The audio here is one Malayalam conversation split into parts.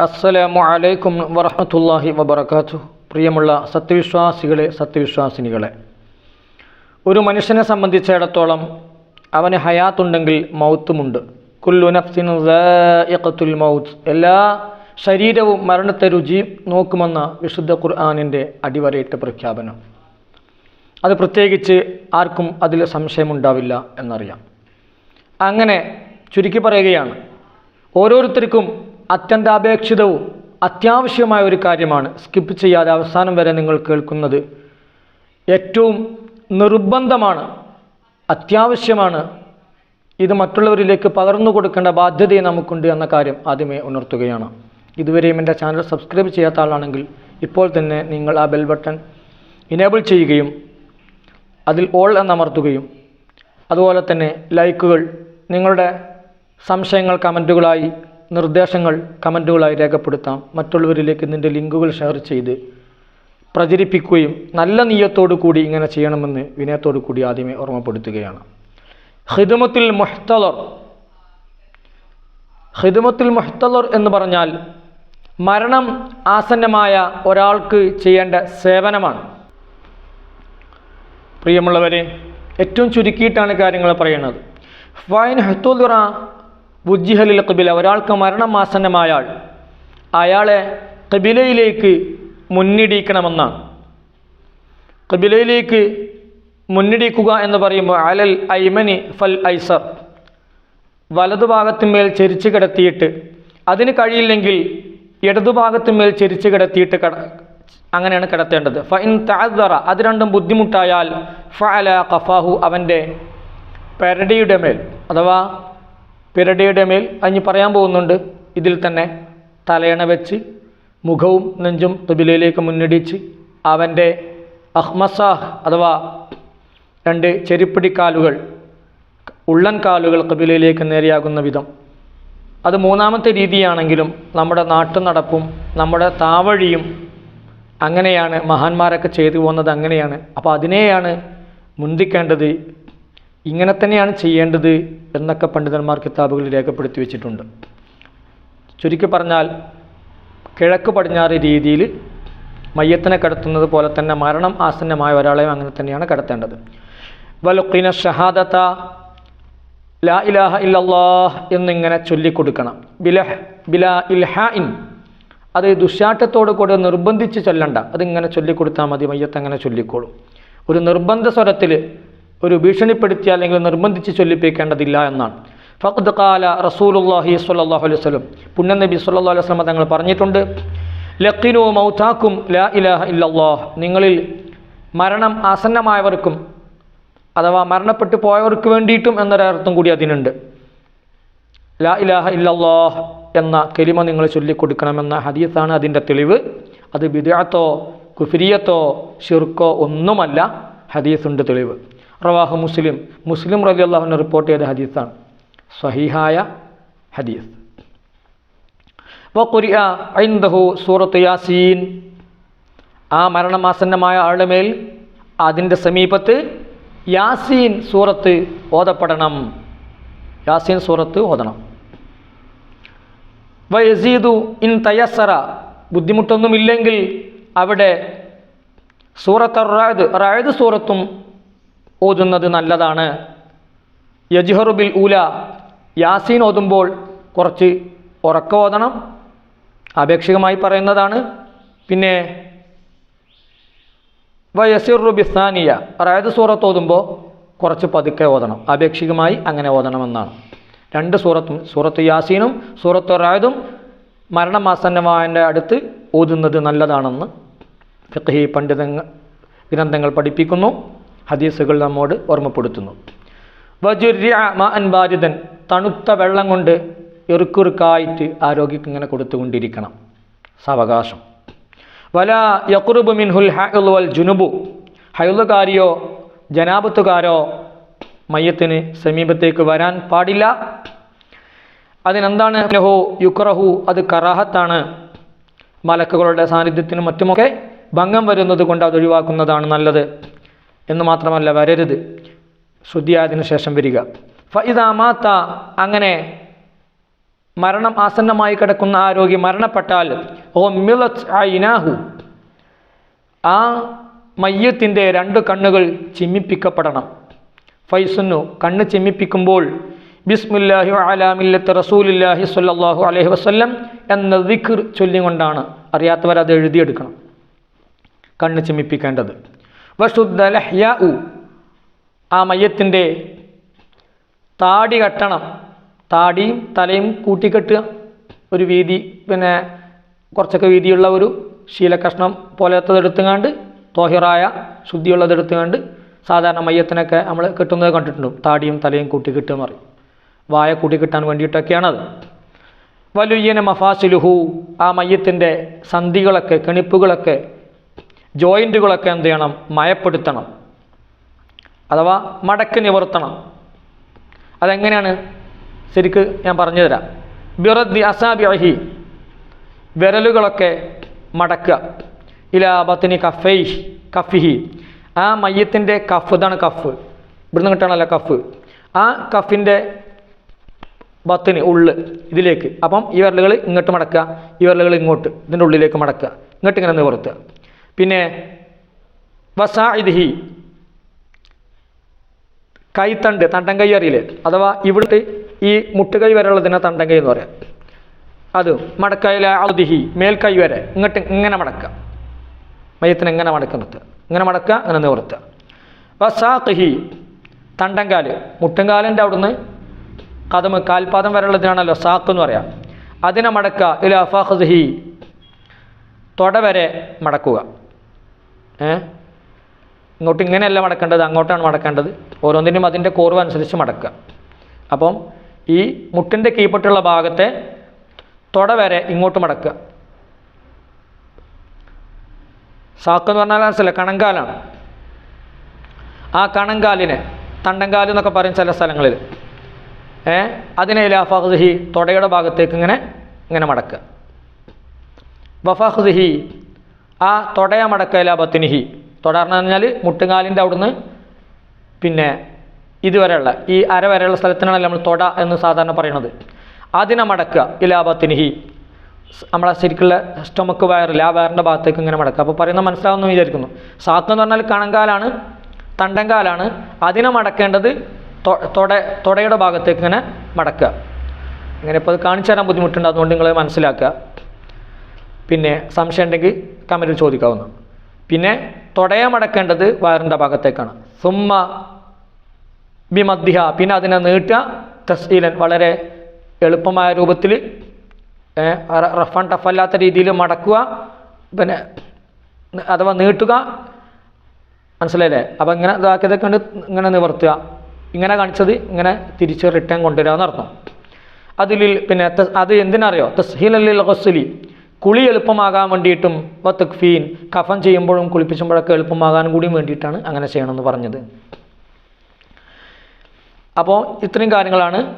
അസ്സലാമു അലൈക്കും വറഹമത്തല്ലാഹി വബർക്കാത്തു പ്രിയമുള്ള സത്യവിശ്വാസികളെ സത്യവിശ്വാസിനികളെ ഒരു മനുഷ്യനെ സംബന്ധിച്ചിടത്തോളം അവന് ഹയാത്തുണ്ടെങ്കിൽ മൗത്തുമുണ്ട്. കുല്ലു നഫ്സിൻ ഖത്തുൽ മൗത്ത്. എല്ലാ ശരീരവും മരണത്തെ രുചി നോക്കുമെന്ന വിശുദ്ധ ഖുർആാനിന്റെ അടിവരയിട്ട പ്രഖ്യാപനം. അത് പ്രത്യേകിച്ച് ആർക്കും അതിൽ സംശയമുണ്ടാവില്ല എന്നറിയാം. അങ്ങനെ ചുരുക്കി പറയുകയാണ്. ഓരോരുത്തർക്കും അത്യന്താപേക്ഷിതവും അത്യാവശ്യമായ ഒരു കാര്യമാണ്. സ്കിപ്പ് ചെയ്യാതെ അവസാനം വരെ നിങ്ങൾ കേൾക്കുന്നത്. ഏറ്റവും നിർബന്ധമാണ് അത്യാവശ്യമാണ്. ഇത് മറ്റുള്ളവരിലേക്ക് പകർന്നു കൊടുക്കേണ്ട ബാധ്യതയും നമുക്കുണ്ട് എന്ന കാര്യം ആദ്യമേ ഉണർത്തുകയാണ്. ഇതുവരെയും എന്റെ ചാനൽ സബ്സ്ക്രൈബ് ചെയ്യാത്ത ആളാണെങ്കിൽ ഇപ്പോൾ തന്നെ നിങ്ങൾ ആ ബെൽ ബട്ടൺ ഇനേബിൾ ചെയ്യുകയും അതിൽ ഓൾ എന്നമർത്തുകയും അതുപോലെ തന്നെ ലൈക്കുകൾ നിങ്ങളുടെ സംശയങ്ങൾ കമന്റുകളായി നിർദ്ദേശങ്ങൾ കമന്റുകളായി രേഖപ്പെടുത്താം. മറ്റുള്ളവരിലേക്ക് നിന്റെ ലിങ്കുകൾ ഷെയർ ചെയ്ത് പ്രചരിപ്പിക്കുകയും നല്ല നീയത്തോടു കൂടി ഇങ്ങനെ ചെയ്യണമെന്ന് വിനയത്തോടു കൂടി ആദ്യമേ ഓർമ്മപ്പെടുത്തുകയാണ്. ഹിദമത്തുൽ മുഹ്തലർ ഹിദമത്തുൽ മുഹ്തലർ എന്ന് പറഞ്ഞാൽ മരണം ആസന്നമായ ഒരാൾക്ക് ചെയ്യേണ്ട സേവനമാണ്. പ്രിയമുള്ളവരെ ഏറ്റവും ചുരുക്കിയിട്ടാണ് കാര്യങ്ങൾ പറയുന്നത്. ഫൈൻ ഹത്തുലുറ ബുജ്ജിഹലിൽ കബില ഒരാൾക്ക് മരണമാസന്നമായാൾ അയാളെ കബിലയിലേക്ക് മുന്നിടിക്കണമെന്നാണ്. കബിലയിലേക്ക് മുന്നിടിക്കുക എന്ന് പറയുമ്പോൾ അലൽ ഐമനി ഫൽ ഐസർ വലതുഭാഗത്തിന്മേൽ ചെരിച്ചു കിടത്തിയിട്ട് അതിന് കഴിയില്ലെങ്കിൽ ഇടതുഭാഗത്തിന്മേൽ ചെരിച്ചു കിടത്തിയിട്ട് കട അങ്ങനെയാണ് കിടത്തേണ്ടത്. ഫൈൻ താദറ അത് രണ്ടും ബുദ്ധിമുട്ടായാൽ ഫ അല കഫാഹു അവന്റെ പെരടിയുടെ മേൽ അഥവാ പിരടിയുടെ മേൽ അഞ്ഞ് പറയാൻ പോകുന്നുണ്ട്. ഇതിൽ തന്നെ തലയണ വെച്ച് മുഖവും നെഞ്ചും തുബിലയിലേക്ക് മുന്നിടിച്ച് അവന്റെ അഹ്മസാഹ് അഥവാ രണ്ട് ചെരുപ്പിടിക്കാലുകൾ ഉള്ളൻ കാലുകൾ കബിലയിലേക്ക് നേരെയാകുന്ന വിധം. അത് മൂന്നാമത്തെ രീതിയാണെങ്കിലും നമ്മുടെ നാട്ടു നടപ്പും നമ്മുടെ താവഴിയും അങ്ങനെയാണ് മഹാന്മാരൊക്കെ ചെയ്തു പോകുന്നത് അങ്ങനെയാണ്. അപ്പോൾ അതിനെയാണ് മുന്തിക്കേണ്ടത് ഇങ്ങനെ തന്നെയാണ് ചെയ്യേണ്ടത് എന്നൊക്കെ പണ്ഡിതന്മാർ കിതാബുകളിൽ രേഖപ്പെടുത്തി വെച്ചിട്ടുണ്ട്. ചുരുക്കി പറഞ്ഞാൽ കിഴക്ക് പടിഞ്ഞാറ് രീതിയിൽ മയ്യത്തിനെ കടത്തുന്നത് പോലെ തന്നെ മരണം ആസന്നമായ ഒരാളെയും അങ്ങനെ തന്നെയാണ് കടത്തേണ്ടത്. വലുക്കിന ഷഹാദത്ത ലാ ഇലാഹ ഇല്ലല്ലാഹ് എന്നിങ്ങനെ ചൊല്ലിക്കൊടുക്കണം. ബിലഹ് ബിലാ ഇൽഹാഇൻ അത് ദുശാട്ടത്തോട് കൂടെ നിർബന്ധിച്ച് ചൊല്ലണ്ട. അതിങ്ങനെ ചൊല്ലിക്കൊടുത്താൽ മതി മയ്യത്ത് അങ്ങനെ ചൊല്ലിക്കോളും. ഒരു നിർബന്ധ സ്വരത്തിൽ ഒരു ഭീഷണിപ്പെടുത്തി അല്ലെങ്കിൽ നിർബന്ധിച്ച് ചൊല്ലിപ്പിക്കേണ്ടതില്ല എന്നാണ്. ഫഖദ് കാല റസൂലുല്ലാഹി സ്വല്ലല്ലാഹു അലൈഹി വസല്ലം പുണ്യനബി നബി സ്വല്ലല്ലാഹു അലൈഹി വസല്ലം തങ്ങൾ പറഞ്ഞിട്ടുണ്ട് ലഖിനു മൗതാക്കും ലാ ഇലാഹ ഇല്ലല്ലാഹ് നിങ്ങളിൽ മരണം ആസന്നമായവർക്കും അഥവാ മരണപ്പെട്ടു പോയവർക്ക് വേണ്ടിയിട്ടും എന്നൊരർത്ഥം കൂടി അതിനുണ്ട്. ലാ ഇലാഹ ഇല്ലല്ലാഹ് എന്ന കെലിമ നിങ്ങൾ ചൊല്ലിക്കൊടുക്കണമെന്ന ഹദീസാണ് അതിന്റെ തെളിവ്. അത് ബിദാത്തോ കുഫിരിയത്തോ ഷിർക്കോ ഒന്നുമല്ല ഹദീസുണ്ട് തെളിവ്. റവാഹു മുസ്ലിം. മുസ്ലിം റലി അള്ളാഹുവിനെ റിപ്പോർട്ട് ചെയ്ത ഹദീസാണ്. സഹിഹായ ഹദീസ്. സൂറത്ത് യാസീൻ. ആ മരണമാസന്നമായ ആളുടെ മേൽ അതിന്റെ സമീപത്ത് യാസീൻ സൂറത്ത് ഓതപ്പെടണം. യാസീൻ സൂറത്ത് ഓതണം. വയസീദു ഇൻ തയസ്സറ. ബുദ്ധിമുട്ടൊന്നുമില്ലെങ്കിൽ അവിടെ സൂറത്ത് റായത് റായത് സൂറത്തും ഓതുന്നത് നല്ലതാണ്. യജ്ഹറുബിൽ ഊല. യാസീൻ ഓതുമ്പോൾ കുറച്ച് ഉറക്ക ഓതണം. ആപേക്ഷികമായി പറയുന്നതാണ്. പിന്നെ വയസിറു ബിസാനിയ അതായത് സൂറത്ത് ഓതുമ്പോൾ കുറച്ച് പതുക്കെ ഓതണം. ആപേക്ഷികമായി അങ്ങനെ ഓതണമെന്നാണ്. രണ്ട് സൂറത്തും സൂറത്ത് യാസീനും സൂറത്ത് റായതും മരണമാസന്നമായന്റെ അടുത്ത് ഓതുന്നത് നല്ലതാണെന്ന് ഫിഖ്ഹി പണ്ഡിത ഗ്രന്ഥങ്ങൾ പഠിപ്പിക്കുന്നു. ഹദീസുകൾ നമ്മോട് ഓർമ്മപ്പെടുത്തുന്നു. വജുര്യ മ തണുത്ത വെള്ളം കൊണ്ട് എറുക്കുറുക്കായിട്ട് ആരോഗ്യക്ക് ഇങ്ങനെ കൊടുത്തുകൊണ്ടിരിക്കണം. സാവകാശം. വല യക്കുറുബ് മിൻഹുൽ ഹയുൽ വൽ ജുനുബു ഹൈലുകാരിയോ ജനാപത്തുകാരോ മയ്യത്തിന് സമീപത്തേക്ക് വരാൻ പാടില്ല. അതിനെന്താണ്? ലഹു യുക്രഹു അത് കറാഹത്താണ്. മലക്കുകളുടെ സാന്നിധ്യത്തിനും മറ്റുമൊക്കെ ഭംഗം വരുന്നത് കൊണ്ട് അത് ഒഴിവാക്കുന്നതാണ് നല്ലത്. എന്ന് മാത്രമല്ല വരരുത്. ശുദ്ധിയായതിനു ശേഷം വരിക. ഫ ഇതാ അങ്ങനെ മരണം ആസന്നമായി കിടക്കുന്ന ആ രോഗി മരണപ്പെട്ടാൽ ഓ മിലത് ഐനാഹു. ആ മയ്യത്തിന്റെ രണ്ട് കണ്ണുകൾ ചിമ്മിപ്പിക്കപ്പെടണം. ഫൈസുന്നു കണ്ണ് ചിമ്മിപ്പിക്കുമ്പോൾ ബിസ്മുല്ലാഹി അലാമില്ലത്ത് റസൂലില്ലാഹി സ്വല്ലല്ലാഹു അലഹി വസ്ല്ലം എന്ന ദിഖർ ചൊല്ലിക്കൊണ്ടാണ്. അറിയാത്തവർ അത് എഴുതിയെടുക്കണം. കണ്ണ് ചിമ്മിപ്പിക്കേണ്ടത്. വശുദ്ധ ഉ. ആ മയ്യത്തിന്റെ താടി കെട്ടണം. താടിയും തലയും കൂട്ടിക്കെട്ടുക. ഒരു വീതി പിന്നെ കുറച്ചൊക്കെ വീതിയുള്ള ഒരു ശീലകഷ്ണം പോലത്തതെടുത്തുകാണ്ട് തോഹിറായ ശുദ്ധിയുള്ളതെടുത്തുകാണ്ട് സാധാരണ മയ്യത്തിനൊക്കെ നമ്മൾ കെട്ടുന്നത് കണ്ടിട്ടുണ്ട്. താടിയും തലയും കൂട്ടിക്കെട്ടുക എന്ന് പറയും. വായ കൂട്ടിക്കിട്ടാൻ വേണ്ടിയിട്ടൊക്കെയാണത്. വലുയ്യന മഫാസിലുഹു. ആ മയ്യത്തിന്റെ സന്ധികളൊക്കെ കെണിപ്പുകളൊക്കെ ജോയിന്റുകളൊക്കെ എന്ത് ചെയ്യണം? മയപ്പെടുത്തണം. അഥവാ മടക്ക് നിവർത്തണം. അതെങ്ങനെയാണ്? ശരിക്ക് ഞാൻ പറഞ്ഞു തരാം. ബിറദ്ദി അസാബിഅഹി. വിരലുകളൊക്കെ മടക്കുക. ഇലാ ബത്തിനി കഫൈ കഫിഹി. ആ മയ്യത്തിന്റെ കഫ് ഇതാണ് കഫ്. ഇവിടുന്ന് കിട്ടണമല്ലോ കഫ്. ആ കഫിന്റെ ബത്തിന് ഉള്ള് ഇതിലേക്ക്. അപ്പം ഈ വിരലുകൾ ഇങ്ങോട്ട് മടക്കുക ഈ വിരലുകൾ ഇങ്ങോട്ട് ഇതിന്റെ ഉള്ളിലേക്ക് മടക്കുക. ഇങ്ങോട്ട് ഇങ്ങനെ നിവർത്തുക. പിന്നെ ഇദ്ഹി കൈത്തണ്ട് തണ്ടൻ കൈ അറിയില്ലേ? അഥവാ ഇവിടുത്തെ ഈ മുട്ടുകൈ വരെയുള്ളതിനെ തണ്ടൻ കൈ എന്ന് പറയാം. അത് മടക്കയിലെ ഔദിഹി മേൽക്കൈ വരെ. ഇങ്ങോട്ട് ഇങ്ങനെ മടക്കുക. മയത്തിന് എങ്ങനെ മടക്കുന്നത് ഇങ്ങനെ മടക്കുക അങ്ങനെ നിവർത്തുക. വസാഖി തണ്ടൻകാൽ മുട്ടുംകാലിന്റെ അവിടുന്ന് കഥമ് കാൽപാദം വരെയുള്ളതിനാണല്ലോ സാക്ക് എന്ന് പറയാം. അതിനെ മടക്കുക ഇല അഫാഖ്ഹി തൊട വരെ മടക്കുക. ഇങ്ങോട്ട് ഇങ്ങനെയല്ല മടക്കേണ്ടത് അങ്ങോട്ടാണ് മടക്കേണ്ടത്. ഓരോന്നിനും അതിന്റെ കോർവ് അനുസരിച്ച് മടക്കുക. അപ്പം ഈ മുട്ടിന്റെ കീഴ്പ്പെട്ടുള്ള ഭാഗത്തെ തൊട വരെ ഇങ്ങോട്ട് മടക്കുക. സാക്ക് എന്ന് പറഞ്ഞാൽ മനസ്സില്ല കണങ്കാലാണ്. ആ കണങ്കാലിനെ തണ്ടങ്കാൽ എന്നൊക്കെ പറയും ചില സ്ഥലങ്ങളിൽ. ഏ? അതിനെ ലാഫാഹുദ്ഹി തൊടയുടെ ഭാഗത്തേക്ക് ഇങ്ങനെ ഇങ്ങനെ മടക്കുക. വഫാഹുദഹി ആ തൊടയ മടക്കയില ബത്തിനിഹി. തുടർന്ന് പറഞ്ഞാൽ മുട്ടുകാലിന്റെ അവിടുന്ന് പിന്നെ ഇതുവരെയുള്ള ഈ അര വരെയുള്ള സ്ഥലത്തിനാണല്ലോ നമ്മൾ തൊട എന്ന് സാധാരണ പറയുന്നത് അതിനെ മടക്കുക ഇലാബത്തിനിഹി നമ്മളെ ശരിക്കുള്ള സ്റ്റൊമക്ക് വയറില്ല ആ വയറിന്റെ ഭാഗത്തേക്ക് ഇങ്ങനെ മടക്കുക. അപ്പോൾ പറയുന്നത് മനസ്സിലാവുമെന്ന് വിചാരിക്കുന്നു. സാക്ക് എന്ന് പറഞ്ഞാൽ കണങ്കാലാണ് തണ്ടങ്കാലാണ്. അതിനെ മടക്കേണ്ടത് തൊട തൊടയുടെ ഭാഗത്തേക്ക് ഇങ്ങനെ മടക്കുക. ഇങ്ങനെ ഇപ്പോൾ അത് കാണിച്ചു തരാൻ ബുദ്ധിമുട്ടുണ്ട്. അതുകൊണ്ട് നിങ്ങൾ മനസ്സിലാക്കുക. പിന്നെ സംശയം ഉണ്ടെങ്കിൽ കമന്റിൽ ചോദിക്കാവുന്ന. പിന്നെ തൊടയെ മടക്കേണ്ടത് വയറിന്റെ ഭാഗത്തേക്കാണ്. സുമ്മ ബിമദ്ദിഹ പിന്നെ അതിനെ നീട്ടുക തസ്ഹീലൻ വളരെ എളുപ്പമായ രൂപത്തിൽ റഫ് ആൻഡ് ടഫ് അല്ലാത്ത രീതിയിൽ മടക്കുക പിന്നെ അഥവാ നീട്ടുക മനസ്സിലായില്ലേ? അപ്പം ഇങ്ങനെ ഇതാക്കിയതൊക്കെ കണ്ട് ഇങ്ങനെ നിവർത്തുക. ഇങ്ങനെ കാണിച്ചത് ഇങ്ങനെ തിരിച്ച് റിട്ടേൺ കൊണ്ടുവരിക എന്നർത്ഥം അതിൽ പിന്നെ അത് എന്തിനറിയോ? തസ്ഹീലിൽ ഗസ്ലി. കുളി എളുപ്പമാകാൻ വേണ്ടിയിട്ടും വത്തക്ഫീൻ കഫൻ ചെയ്യുമ്പോഴും കുളിപ്പിച്ചുമ്പോഴൊക്കെ എളുപ്പമാകാൻ കൂടിയും വേണ്ടിയിട്ടാണ് അങ്ങനെ ചെയ്യണമെന്ന് പറഞ്ഞത്. അപ്പോൾ ഇത്രയും കാര്യങ്ങളാണ്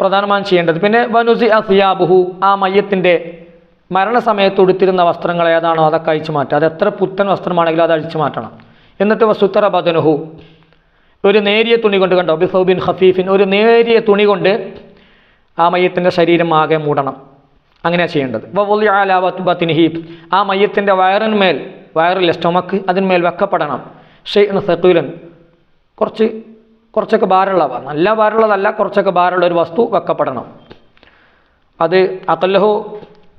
പ്രധാനമായും ചെയ്യേണ്ടത്. പിന്നെ വനുസി അസിയാബുഹു ആ മയ്യത്തിന്റെ മരണസമയത്ത് ഉടുത്തിരുന്ന വസ്ത്രങ്ങൾ ഏതാണോ അതൊക്കെ അഴിച്ചു മാറ്റുക. അത് എത്ര പുത്തൻ വസ്ത്രമാണെങ്കിലും അത് അഴിച്ചു മാറ്റണം. എന്നിട്ട് വസുത്തറ ബദനുഹു ഒരു നേരിയ തുണി കൊണ്ട് കണ്ടോ? ബിസൗബിൻ ഹഫീഫിൻ ഒരു നേരിയ തുണി കൊണ്ട് ആ മയ്യത്തിന്റെ ശരീരം ആകെ മൂടണം. അങ്ങനെയാണ് ചെയ്യേണ്ടത്. ബത്തിനിഹി ആ മയ്യത്തിന്റെ വയറിന്മേൽ വയറിലെ സ്റ്റൊമക്ക് അതിന്മേൽ വെക്കപ്പെടണം. ഷെയ്ൻ സത്തൂലൻ കുറച്ച് കുറച്ചൊക്കെ ഭാരമുള്ള നല്ല ഭാരമുള്ളതല്ല കുറച്ചൊക്കെ ഭാരമുള്ള ഒരു വസ്തു വെക്കപ്പെടണം. അത് അക്കല്ലഹു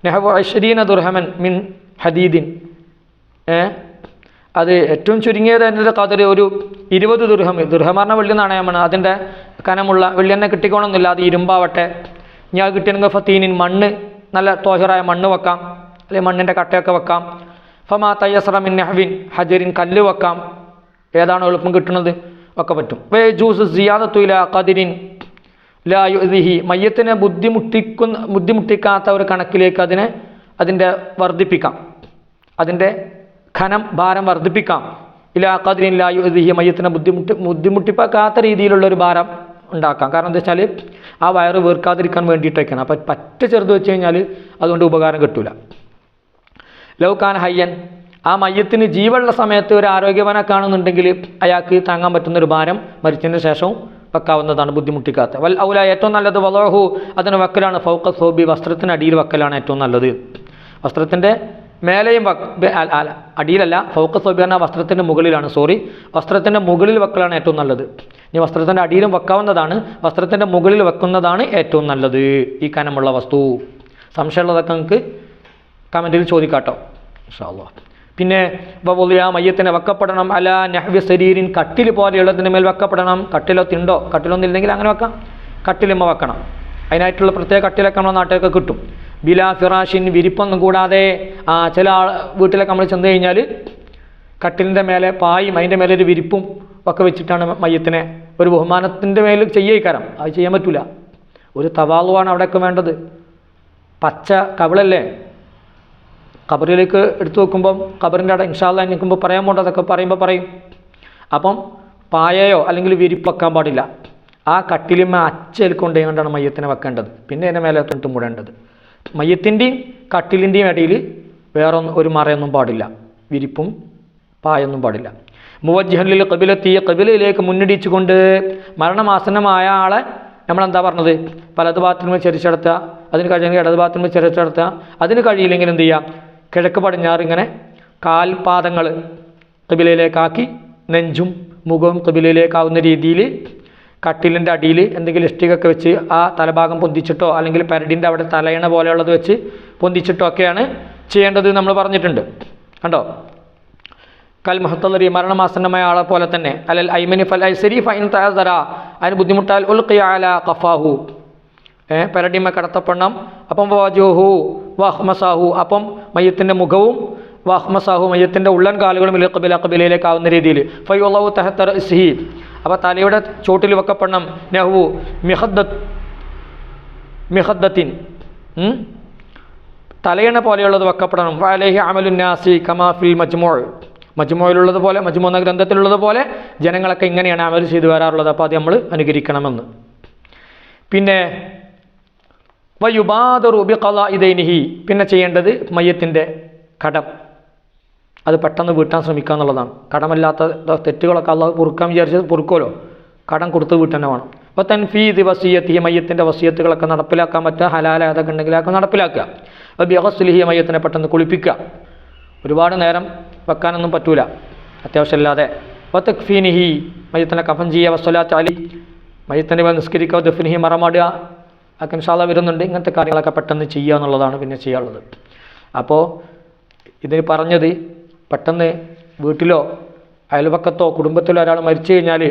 നെഹബു ഐശ്വരീന ദുർഹമൻ മിൻ ഹദീദിൻ. അത് ഏറ്റവും ചുരുങ്ങിയത് അതിന്റെ കതിർ ഒരു ഇരുപത് ദുർഹം. ദുർഹം വെള്ളി നാണയമാണ് അതിന്റെ കനമുള്ള വെള്ളി തന്നെ കിട്ടിക്കോണമെന്നില്ല അത് ഇരുമ്പാവട്ടെ. ഞാൻ കിട്ടിയ ഫത്തീനിൻ മണ്ണ് നല്ല തോഹറായ മണ്ണ് വെക്കാം അല്ലെങ്കിൽ മണ്ണിന്റെ കട്ടയൊക്കെ വെക്കാം. ഫമാ തയ്യസ്ര മിൻ നെഹ്വിൻ ഹജരിൻ കല്ല് വെക്കാം. ഏതാണ് എളുപ്പം കിട്ടുന്നത്? ഒക്കെ പറ്റും. വേ ജൂസ് സിയാദത്തുല കതിരിൻ ലാ യുദിഹി മയ്യത്തിനെ ബുദ്ധിമുട്ടിക്കുന്ന ബുദ്ധിമുട്ടിക്കാത്ത ഒരു കണക്കിലേക്ക് അതിനെ അതിന്റെ വർദ്ധിപ്പിക്കാം. അതിന്റെ ഖനം ഭാരം വർദ്ധിപ്പിക്കാം. ഇലാ കതിരിൻ ലാ യുദിഹി മയ്യത്തിനെ ബുദ്ധിമുട്ടി ബുദ്ധിമുട്ടിപ്പാക്കാത്ത രീതിയിലുള്ള ഒരു ഭാരം ഉണ്ടാക്കാം. കാരണം എന്താ വെച്ചാൽ ആ വയറ് വീർക്കാതിരിക്കാൻ വേണ്ടിയിട്ടൊക്കെയാണ്. അപ്പം പറ്റ ചെറുത് വെച്ച് കഴിഞ്ഞാൽ അതുകൊണ്ട് ഉപകാരം കിട്ടൂല. ലൗക്കാൻ ഹയ്യൻ. ആ മയ്യത്തിന് ജീവുള്ള സമയത്ത് ഒരു ആരോഗ്യവനെ കാണുന്നുണ്ടെങ്കിൽ അയാൾക്ക് താങ്ങാൻ പറ്റുന്ന ഒരു ഭാരം മരിച്ചതിന് ശേഷവും വെക്കാവുന്നതാണ് ബുദ്ധിമുട്ടിക്കാത്ത. വൽ ഔല ഏറ്റവും നല്ലത് വലോഹു അതിന് വെക്കലാണ്. ഫൗക്കസ് ഹോബി വസ്ത്രത്തിന് അടിയിൽ വെക്കലാണ് ഏറ്റവും നല്ലത്. വസ്ത്രത്തിന്റെ മേലെയും അടിയിലല്ല ഫൗക്ക സോബി പറഞ്ഞാൽ വസ്ത്രത്തിന്റെ മുകളിലാണ് സോറി. വസ്ത്രത്തിന്റെ മുകളിൽ വെക്കലാണ് ഏറ്റവും നല്ലത്. ഇനി വസ്ത്രത്തിന്റെ അടിയിലും വെക്കാവുന്നതാണ് വസ്ത്രത്തിന്റെ മുകളിൽ വെക്കുന്നതാണ് ഏറ്റവും നല്ലത്. ഈ കനമുള്ള വസ്തു. സംശയമുള്ളതൊക്കെ നിങ്ങൾക്ക് കമന്റിൽ ചോദിക്കാട്ടോ. ഇൻഷാല്ലാ പിന്നെ വവുലിയ മയ്യത്തിനെ വെക്കപ്പെടണം അല നെഹ്വി ശരീരിൻ കട്ടിൽ പോലെയുള്ളതിന്റെ മേൽ വെക്കപ്പെടണം. കട്ടിലോ തിണ്ടോ? കട്ടിലൊന്നും ഇല്ലെങ്കിൽ അങ്ങനെ വെക്കാം. കട്ടിലുമ്മ വെക്കണം. അതിനായിട്ടുള്ള പ്രത്യേക കട്ടിലൊക്കെ നമ്മുടെ നാട്ടിലൊക്കെ കിട്ടും. ബിലാ ഫിറാഷിൻ വിരിപ്പൊന്നും കൂടാതെ ആ ചില ആൾ വീട്ടിലൊക്കെ നമ്മൾ ചെന്ന് കഴിഞ്ഞാൽ കട്ടിലിന്റെ മേലെ പായും അതിന്റെ മേലെ ഒരു വിരിപ്പും ഒക്കെ വെച്ചിട്ടാണ് മയ്യത്തിനെ ഒരു ബഹുമാനത്തിന്റെ മേൽ ചെയ്യേക്കാരം. അത് ചെയ്യാൻ പറ്റില്ല ഒരു തവാളുവാണ് അവിടെയൊക്കെ വേണ്ടത്. പച്ച കവിളല്ലേ? കബറിലേക്ക് എടുത്തു വെക്കുമ്പം കബറിന്റെ അവിടെ ഇൻഷാല്ല നിൽക്കുമ്പോൾ പറയാൻ പോണ്ടതൊക്കെ പറയുമ്പോൾ പറയും. അപ്പം പായയോ അല്ലെങ്കിൽ വിരിപ്പ് വെക്കാൻ പാടില്ല. ആ കട്ടിലിമ്മ അച്ചേൽക്കൊണ്ട് കൊണ്ടാണ് മയ്യത്തിനെ വെക്കേണ്ടത്. പിന്നെ അതിന്റെ മേലെ തൊട്ട് മൂടേണ്ടത്. മയ്യത്തിന്റെയും കട്ടിലിന്റെയും ഇടയിൽ വേറെ ഒരു മറയൊന്നും പാടില്ല. വിരിപ്പും പായൊന്നും പാടില്ല. മുവജ്ജഹലിൽ കബിലെത്തി കബിലയിലേക്ക് മുന്നിടിച്ചുകൊണ്ട് മരണമാസന്നമായ ആളെ നമ്മൾ എന്താ പറഞ്ഞത് വലത് ഭാഗത്തിന് ചരിച്ചെടുത്തുക അതിന് കഴിയെങ്കിൽ ഇടത് ഭാഗത്തിന് ചരിച്ചെടുത്തുക അതിന് കഴിയില്ലെങ്കിൽ എന്ത് ചെയ്യാം? കിഴക്ക് പടിഞ്ഞാറ് ഇങ്ങനെ കാൽപാദങ്ങൾ കബിലയിലേക്കാക്കി നെഞ്ചും മുഖവും കബിലയിലേക്കാവുന്ന രീതിയിൽ കട്ടിലിന്റെ അടിയിൽ എന്തെങ്കിലും ഇഷ്ടികൊക്കെ വെച്ച് ആ തലഭാഗം പൊന്തിച്ചിട്ടോ അല്ലെങ്കിൽ പരടിന്റെ അവിടെ തലയണ പോലെയുള്ളത് വെച്ച് പൊന്തിച്ചിട്ടോ ഒക്കെയാണ് ചെയ്യേണ്ടത് നമ്മൾ പറഞ്ഞിട്ടുണ്ട്. കണ്ടോ? കൽ മഹത്തലറി മരണമാസന്നമായ ആളെ പോലെ തന്നെ. അലൽ ഐമനി ഫൽ ഐസരി ഫൈൻ തഹസറ അതിന് ബുദ്ധിമുട്ടാൽ ഉൽഖിയ അല കഫാഹു. ഏ പരടിമ കടത്തപ്പെണ്ണം അപ്പം വാജോഹു വാഹ്മസാഹു. അപ്പം മയ്യത്തിന്റെ മുഖവും വാഹ്മസാഹു മയ്യത്തിന്റെ ഉള്ളൻ കാലുകളും ഇലക്കബില കബില കബിലയിലേക്കാവുന്ന രീതിയിൽ. ഫൈഉള്ളവു തഹത്തർ ഇസ്ഹി അപ്പോൾ തലയുടെ ചോട്ടിൽ വെക്കപ്പെടണം നെഹു മിഹദ്ദത്ത് മിഹദ്ദത്തിൻ? തലയണ പോലെയുള്ളത് വെക്കപ്പെടണം വാലേഹി അമലുന്നാസി കമാഫിൽ മജ്മോൾ മജ്മോയിലുള്ളത് പോലെ മജ്മോ എന്ന ഗ്രന്ഥത്തിലുള്ളത് പോലെ ജനങ്ങളൊക്കെ ഇങ്ങനെയാണ് അമൽ ചെയ്തു വരാറുള്ളത്. അപ്പോൾ അത് നമ്മൾ അനുകരിക്കണമെന്ന്. പിന്നെ വയുബാദറു കല ഇതൈനിഹി പിന്നെ ചെയ്യേണ്ടത് മയ്യത്തിന്റെ കടം. അത് പെട്ടെന്ന് വീട്ടാൻ ശ്രമിക്കുക എന്നുള്ളതാണ്. കടമല്ലാത്ത തെറ്റുകളൊക്കെ അള്ളാഹ് പൊറുക്കാൻ വിചാരിച്ചത് പൊറുക്കുമല്ലോ കടം കൊടുത്ത് വീട്ടന്നെ വേണം. അപ്പോൾ തൻഫീദ് വസീയത്ത് ഈ മയ്യത്തിന്റെ വസീയത്തുകളൊക്കെ നടപ്പിലാക്കാൻ പറ്റുക. ഹലാല അതൊക്കെ ഉണ്ടെങ്കിൽ അതൊക്കെ നടപ്പിലാക്കുക. അപ്പോൾ ബിഹസ്ലിഹി മയ്യത്തിനെ പെട്ടെന്ന് കുളിപ്പിക്കുക. ഒരുപാട് നേരം വെക്കാനൊന്നും പറ്റൂല. അത്യാവശ്യമില്ലാതെ വത്തക്ഫീനിഹി മയ്യത്തിനെ കഫൻ ചെയ്യുക വസ്വലാത്ത് അലി. മയ്യത്തിന്റെ നിസ്കരിക്കുക. ദഫിനിഹി മറമാടുക അതൊക്കെ ഇൻഷാല്ല വരുന്നുണ്ട്. ഇങ്ങനത്തെ കാര്യങ്ങളൊക്കെ പെട്ടെന്ന് ചെയ്യുക എന്നുള്ളതാണ് പിന്നെ ചെയ്യാനുള്ളത്. അപ്പോൾ ഇതിന് പറഞ്ഞത് പെട്ടെന്ന് വീട്ടിലോ അയൽപക്കത്തോ കുടുംബത്തിലോ ഒരാൾ മരിച്ചു കഴിഞ്ഞാൽ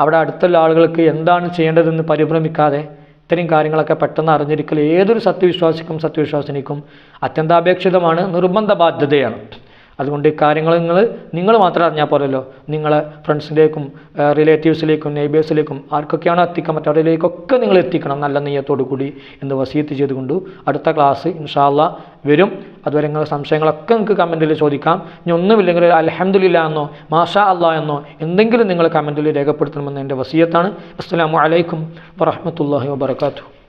അവിടെ അടുത്തുള്ള ആളുകൾക്ക് എന്താണ് ചെയ്യേണ്ടതെന്ന് പരിഭ്രമിക്കാതെ ഇത്തരം കാര്യങ്ങളൊക്കെ പെട്ടെന്ന് അറിഞ്ഞിരിക്കൽ ഏതൊരു സത്യവിശ്വാസിക്കും സത്യവിശ്വാസിനിക്കും അത്യന്താപേക്ഷിതമാണ് നിർബന്ധ ബാധ്യതയാണ് അതുകൊണ്ട് കാര്യങ്ങൾ നിങ്ങൾ നിങ്ങൾ മാത്രം അറിഞ്ഞാൽ പോരല്ലോ. നിങ്ങൾ ഫ്രണ്ട്സിലേക്കും റിലേറ്റീവ്സിലേക്കും നെയ്ബേഴ്സിലേക്കും ആർക്കൊക്കെയാണോ എത്തിക്കാൻ പറ്റുക നിങ്ങൾ എത്തിക്കണം നല്ല നെയ്യത്തോടു കൂടി എന്ന് വസീത്ത് ചെയ്തുകൊണ്ട് അടുത്ത ക്ലാസ് ഇൻഷാല്ല വരും. അതുവരെ നിങ്ങളുടെ സംശയങ്ങളൊക്കെ നിങ്ങൾക്ക് കമന്റിൽ ചോദിക്കാം. ഇനി ഒന്നുമില്ലെങ്കിൽ അലഹമ്മദില്ല എന്നോ മാഷാ അള്ളാ എന്നോ എന്തെങ്കിലും നിങ്ങൾ കമന്റിൽ രേഖപ്പെടുത്തണമെന്ന് എന്റെ വസീയത്താണ്. അസ്സാം വലൈക്കും വറഹമത്തല്ലാഹി വാബർക്കാത്തു